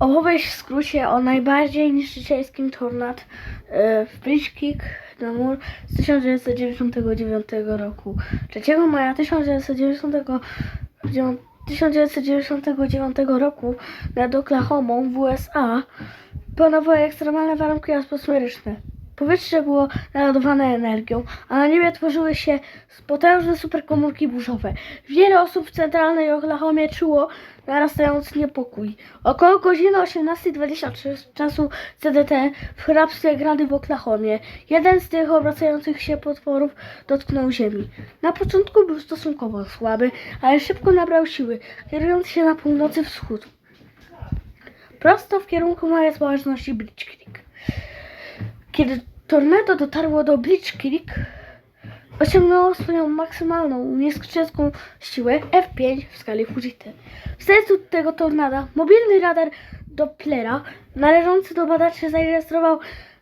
Opowiedź w skrócie o najbardziej niszczycielskim tornad e, w Bridge Kick na mur z 1999 roku. 3 maja 1999, 1999 roku nad Oklahomą w USA panowały ekstremalne warunki atmosferyczne. Powietrze było naładowane energią, a na niebie tworzyły się potężne superkomórki burzowe. Wiele osób w centralnej Oklahomie czuło narastający niepokój. Około godziny 18.23 czasu CDT w hrabstwie Grady w Oklahomie jeden z tych obracających się potworów dotknął ziemi. Na początku był stosunkowo słaby, ale szybko nabrał siły, kierując się na północy wschód. Prosto w kierunku małej społeczności Bridge Creek. Kiedy tornado dotarło do Bridge Creek, osiągnęło swoją maksymalną nieskrzypką siłę F5 w skali Fujity. W sercu tego tornada mobilny radar Dopplera należący do badaczy zarejestrował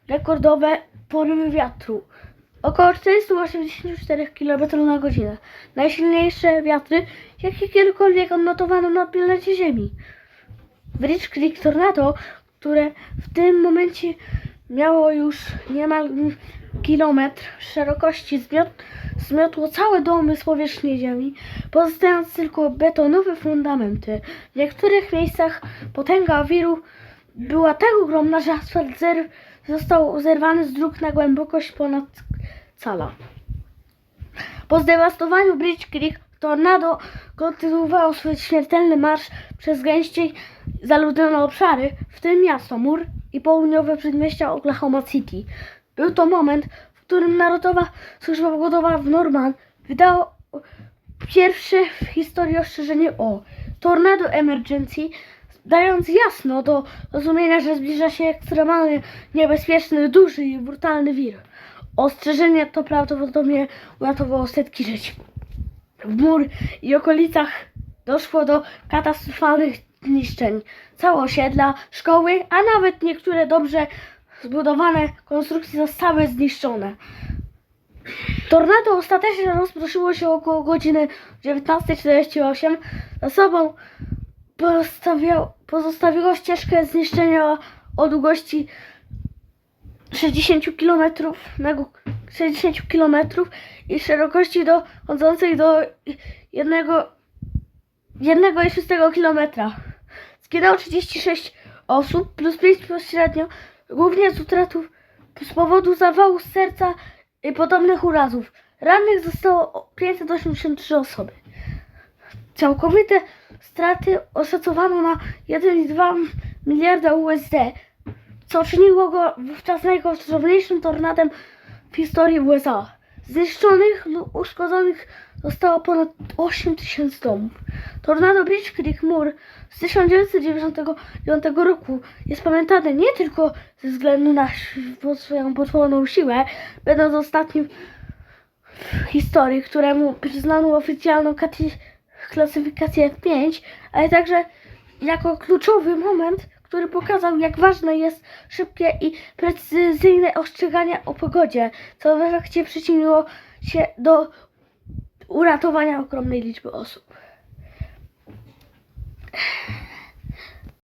rekordowe porywy wiatru. Około 484 km na godzinę. Najsilniejsze wiatry, jakie kiedykolwiek odnotowano na planecie Ziemi. Bridge Creek Tornado, które w tym momencie miało już niemal kilometr szerokości, zmiot, zmiotło całe domy z powierzchni ziemi, pozostając tylko betonowe fundamenty. W niektórych miejscach potęga wiru była tak ogromna, że asfalt zer, został zerwany z dróg na głębokość ponad cala. Po zdewastowaniu Bridge Creek tornado kontynuowało swój śmiertelny marsz przez gęściej zaludnione obszary, w tym miasto Mur i południowe przedmieścia Oklahoma City. Był to moment, w którym Narodowa Służba Pogodowa w Norman wydała pierwsze w historii ostrzeżenie o Tornado Emergency, dając jasno do rozumienia, że zbliża się ekstremalnie niebezpieczny, duży i brutalny wir. Ostrzeżenie to prawdopodobnie uratowało setki żyć. W mur i okolicach doszło do katastrofalnych zniszczeń. Całe osiedla, szkoły, a nawet niektóre dobrze zbudowane konstrukcje zostały zniszczone. Tornado ostatecznie rozproszyło się około godziny 19.48. Za sobą pozostawiło ścieżkę zniszczenia o długości 60 km, na gó- 60 km i szerokości dochodzącej do jednego, jednego i 6 km. Zginęło 36 osób plus 5 pośrednio, głównie z utratów z powodu zawału serca i podobnych urazów. Rannych zostało 583 osoby. Całkowite straty oszacowano na 1,2 miliarda USD, co czyniło go wówczas najkosztowniejszym tornadem w historii USA. Zniszczonych lub uszkodzonych zostało ponad 8 tysięcy domów. Tornado Bridge Creek Mur z 1999 roku jest pamiętane nie tylko ze względu na swoją potworną siłę, będąc ostatnim w historii, któremu przyznano oficjalną klasyfikację F5, ale także jako kluczowy moment, który pokazał, jak ważne jest szybkie i precyzyjne ostrzeganie o pogodzie, co w efekcie przyczyniło się do uratowania ogromnej liczby osób.